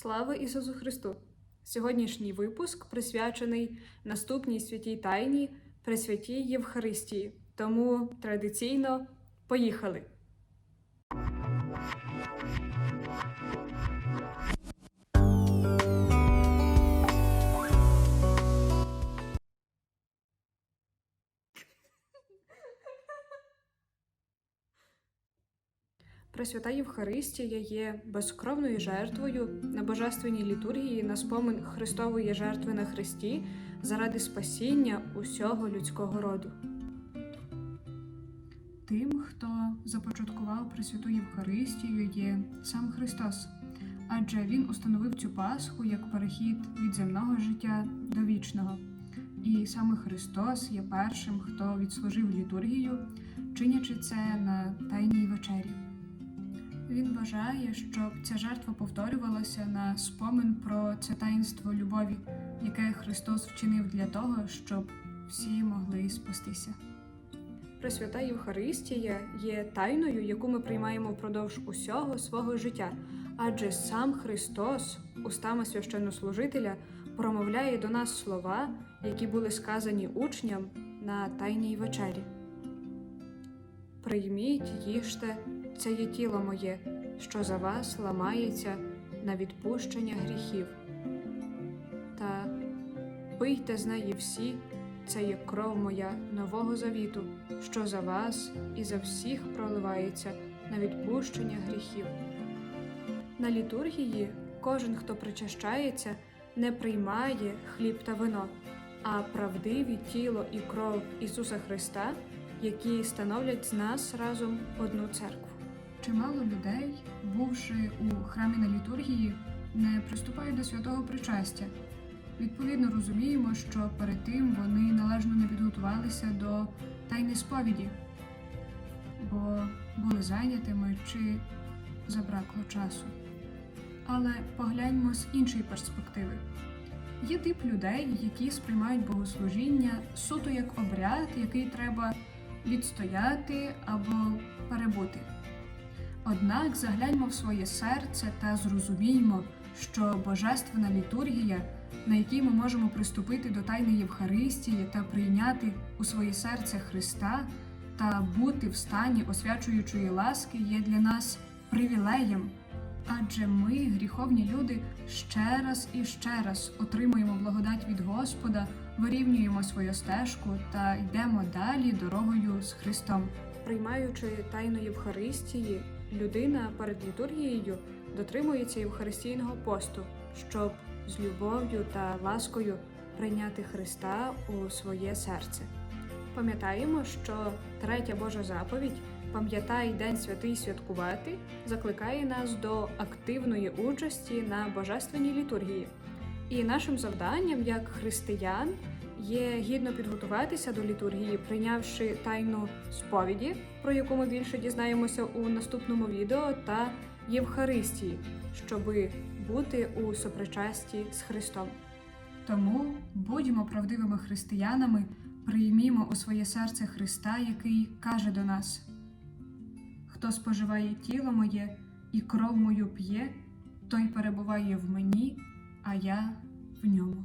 Слава Ісусу Христу! Сьогоднішній випуск присвячений наступній святій тайні Пресвятій Євхаристії. Тому традиційно поїхали! Пресвята Євхаристія є безкровною жертвою на божественній літургії на спомин Христової жертви на Христі заради спасіння усього людського роду. Тим, хто започаткував Пресвяту Євхаристію, є сам Христос, адже Він установив цю Пасху як перехід від земного життя до вічного. І саме Христос є першим, хто відслужив літургію, чинячи це на Тайній вечері. Він бажає, щоб ця жертва повторювалася на спомин про це таїнство любові, яке Христос вчинив для того, щоб всі могли спастися. Пресвята Євхаристія є тайною, яку ми приймаємо впродовж усього свого життя, адже сам Христос, устами священнослужителя, промовляє до нас слова, які були сказані учням на Тайній вечері. Прийміть, їжте, це є тіло моє, що за вас ламається на відпущення гріхів. Та пийте з неї всі, це є кров моя нового завіту, що за вас і за всіх проливається на відпущення гріхів. На літургії кожен, хто причащається, не приймає хліб та вино, а правдиві тіло і кров Ісуса Христа, які становлять з нас разом одну церкву. Чимало людей, бувши у храмі на літургії, не приступають до святого причастя. Відповідно, розуміємо, що перед тим вони належно не підготувалися до тайни сповіді, бо були зайнятими чи забракло часу. Але погляньмо з іншої перспективи. Є тип людей, які сприймають богослужіння суто як обряд, який треба відстояти або перебути. Однак загляньмо в своє серце та зрозуміймо, що божественна літургія, на якій ми можемо приступити до Тайни Євхаристії та прийняти у своє серце Христа та бути в стані освячуючої ласки, є для нас привілеєм. Адже ми, гріховні люди, ще раз і ще раз отримуємо благодать від Господа, вирівнюємо свою стежку та йдемо далі дорогою з Христом. Приймаючи тайну Євхаристії, людина перед літургією дотримується Євхаристійного посту, щоб з любов'ю та ласкою прийняти Христа у своє серце. Пам'ятаємо, що третя Божа заповідь Пам'ятай День святий святкувати закликає нас до активної участі на божественній літургії. І нашим завданням як християн є гідно підготуватися до літургії, прийнявши тайну сповіді, про яку ми більше дізнаємося у наступному відео, та Євхаристії, щоби бути у сопричасті з Христом. Тому будьмо правдивими християнами, приймімо у своє серце Христа, який каже до нас. Хто споживає тіло моє і кров мою п'є, той перебуває в мені, а я в ньому.